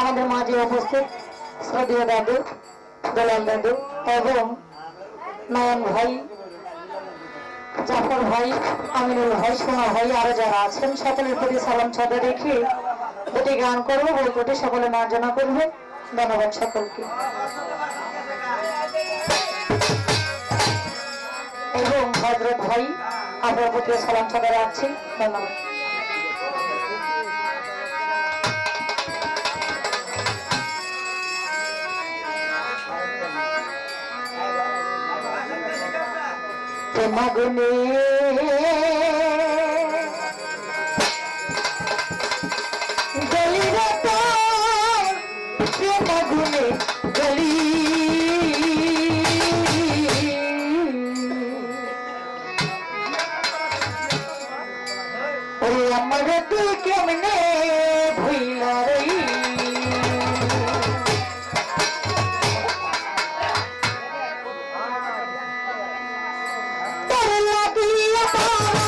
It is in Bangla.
আমাদের মাঝে উপস্থিত শ্রদ্ধীয় দাদু দলাল দাদু এবং নয়ন ভাই, জাফর ভাই, আমিনুল ভাই, সোনা ভাই, আরও যারা আছেন, সকলের প্রতি সালাম ছাদা রেখে দুটি গান করব বইকটি সকলে মার্জনা করবে। ধন্যবাদ সকলকে। এবং হজরত ভাই, আপনার প্রতি সালাম ছাদা রাখছি। ধন্যবাদ। প্রেমাগুনে বাবা